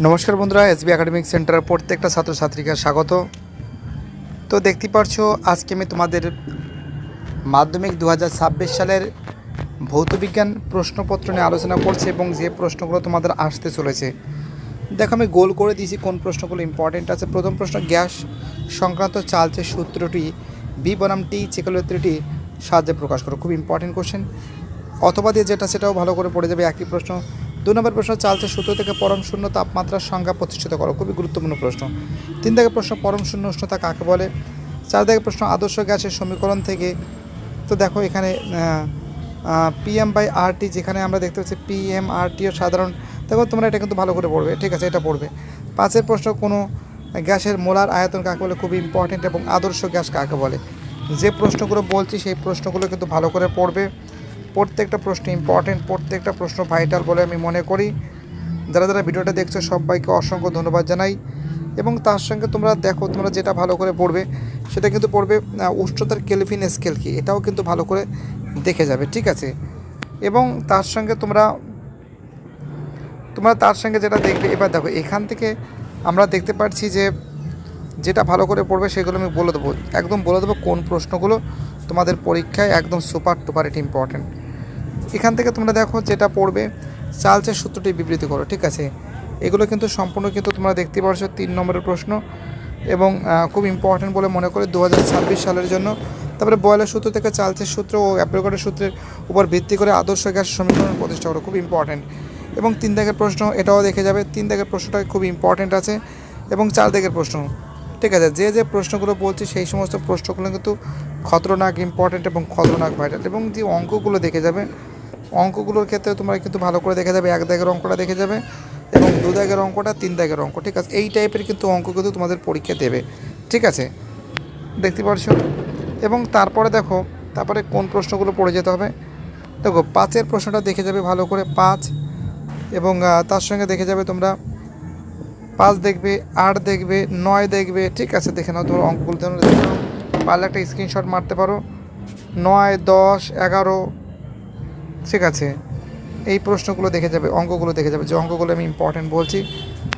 নমস্কার বন্ধুরা, SB academic সেন্টারের প্রত্যেকটা ছাত্রছাত্রীকে স্বাগত। তো দেখতে পারছ আজকে আমি তোমাদের মাধ্যমিক দু হাজার ছাব্বিশ সালের ভৌতবিজ্ঞান প্রশ্নপত্র নিয়ে আলোচনা করছি এবং যে প্রশ্নগুলো তোমাদের আসতে চলেছে। দেখো, আমি গোল করে দিয়েছি কোন প্রশ্নগুলো ইম্পর্টেন্ট আছে। প্রথম প্রশ্ন, গ্যাস সংক্রান্ত চালচে সূত্রটি বি বনাম টি চেকলত্রীটি সাহায্যে প্রকাশ করো। খুব ইম্পর্টেন্ট কোশ্চেন অথবা দিয়ে যেটা, সেটাও ভালো করে পড়ে যাবে। একই প্রশ্ন দু নম্বর প্রশ্ন চালছে সূত্র থেকে পরম শূন্য তাপমাত্রার সংজ্ঞা প্রতিষ্ঠিত করো। খুবই গুরুত্বপূর্ণ প্রশ্ন। তিন থেকে প্রশ্ন, পরম শূন্য উষ্ণতা কাকে বলে? চার থেকে প্রশ্ন, আদর্শ গ্যাসের সমীকরণ থেকে। তো দেখো এখানে পিএম বাই আরটি যেখানে আমরা দেখতে পাচ্ছি পিএম আরটি সাধারণ। দেখো তোমরা এটা কিন্তু ভালো করে পড়বে। ঠিক আছে, এটা পড়বে। পাঁচের প্রশ্ন, কোনো গ্যাসের মোলার আয়তন কাকে বলে? খুবই ইম্পর্টেন্ট এবং আদর্শ গ্যাস কাকে বলে? যে প্রশ্নগুলো বলছি, সেই প্রশ্নগুলো কিন্তু ভালো করে পড়বে। প্রত্যেকটা প্রশ্ন ইম্পর্টেন্ট প্রত্যেকটা প্রশ্ন ভাইটাল বলে আমি মনে করি। যারা যারা ভিডিওটা দেখছ, সবাইকে অসংখ্য ধন্যবাদ জানাই। এবং তার সঙ্গে তোমরা দেখো, তোমরা যেটা ভালো করে পড়বে, সেটা কিন্তু পড়বে উষ্ণতার কেলভিন স্কেল কি, এটাও কিন্তু ভালো করে দেখে যাবে, ঠিক আছে? এবং তার সঙ্গে তোমরা তোমরা তার সঙ্গে যেটা দেখবে, এবার দেখো, এখান থেকে আমরা দেখতে পাচ্ছি যে, যেটা ভালো করে পড়বে, সেগুলো আমি বলে দেবো। একদম বলে দেবো কোন প্রশ্নগুলো তোমাদের পরীক্ষায় একদম সুপার টুপার এটি ইম্পর্টেন্ট এখান থেকে তোমরা দেখো যেটা পড়বে, চালচের সূত্রটি বিবৃতি করো, ঠিক আছে? এগুলো কিন্তু সম্পূর্ণ কিন্তু তোমরা দেখতে পারছ, তিন নম্বরের প্রশ্ন। এবং খুব ইম্পর্টেন্ট বলে মনে করি দু সালের জন্য। তারপরে বয়লের সূত্র থেকে চালচের সূত্র ও অ্যাপ্রিকটের সূত্রের উপর ভিত্তি করে আদর্শ গ্যাস সমীকরণ প্রতিষ্ঠা করো, খুব ইম্পর্টেন্ট এবং তিন দাগের প্রশ্ন, এটাও দেখে যাবে, তিন দাগের প্রশ্নটা খুব ইম্পর্টেন্ট আছে। এবং চার দাগের প্রশ্ন, ঠিক আছে? যে যে প্রশ্নগুলো বলছি, সেই সমস্ত প্রশ্নগুলো কিন্তু খতরনাক ইম্পর্টেন্ট এবং খতরনাক ভাইটাল এবং যে অঙ্কগুলো দেখে যাবে অঙ্কগুলোর ক্ষেত্রে তোমরা কিন্তু ভালো করে দেখে যাবে, এক দাগের অঙ্কটা দেখে যাবে এবং দু দাগের অঙ্কটা তিন দাগের অঙ্ক, ঠিক আছে? এই টাইপের কিন্তু অঙ্ক কিন্তু তোমাদের পরীক্ষা দেবে, ঠিক আছে? দেখতে পারছ? এবং তারপরে দেখো, তারপরে কোন প্রশ্নগুলো পড়ে যেতে হবে? দেখো, পাঁচের প্রশ্নটা দেখে যাবে ভালো করে, পাঁচ। এবং তার সঙ্গে দেখে যাবে তোমরা, পাঁচ দেখবে, আট দেখবে, নয় দেখবে, ঠিক আছে? দেখে নাও তোমার অঙ্কগুলো পারলে একটা স্ক্রিনশট মারতে পারো। নয়, দশ, এগারো ঠিক আছে। এই প্রশ্নগুলো দেখে যাবে, অঙ্কগুলো দেখে যাবে। যে অঙ্কগুলো আমি ইম্পর্টেন্ট বলছি,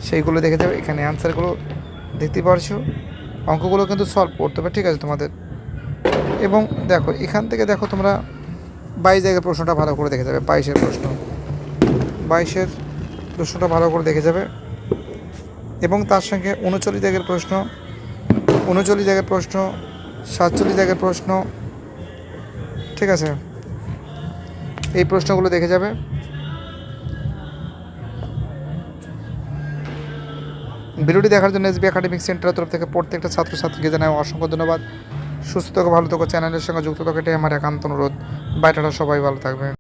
সেইগুলো দেখে যাবে। এখানে অ্যান্সারগুলো দেখতে পারছ। অঙ্কগুলো কিন্তু সলভ করতে হবে, ঠিক আছে তোমাদের। এবং দেখো, এখান থেকে দেখো তোমরা বাইশ জায়গার প্রশ্নটা ভালো করে দেখে যাবে, বাইশের প্রশ্ন। বাইশের প্রশ্নটা ভালো করে দেখে যাবে। এবং তার সঙ্গে উনচল্লিশ জায়গার প্রশ্ন, উনচল্লিশ জায়গার প্রশ্ন, সাতচল্লিশ জায়গার প্রশ্ন, ঠিক আছে। এই প্রশ্নগুলো দেখে যাবে। ভিডিওটি দেখার জন্য এসবি একাডেমিক সেন্টারের তরফ থেকে প্রত্যেকটা ছাত্রছাত্রীকে জানাই অসংখ্য ধন্যবাদ। সুস্থ থাকো, ভালো থাকো, চ্যানেলের সঙ্গে যুক্ত থাকো, এটাই আমার একান্ত অনুরোধ। বাইটাটা সবাই ভালো থাকবে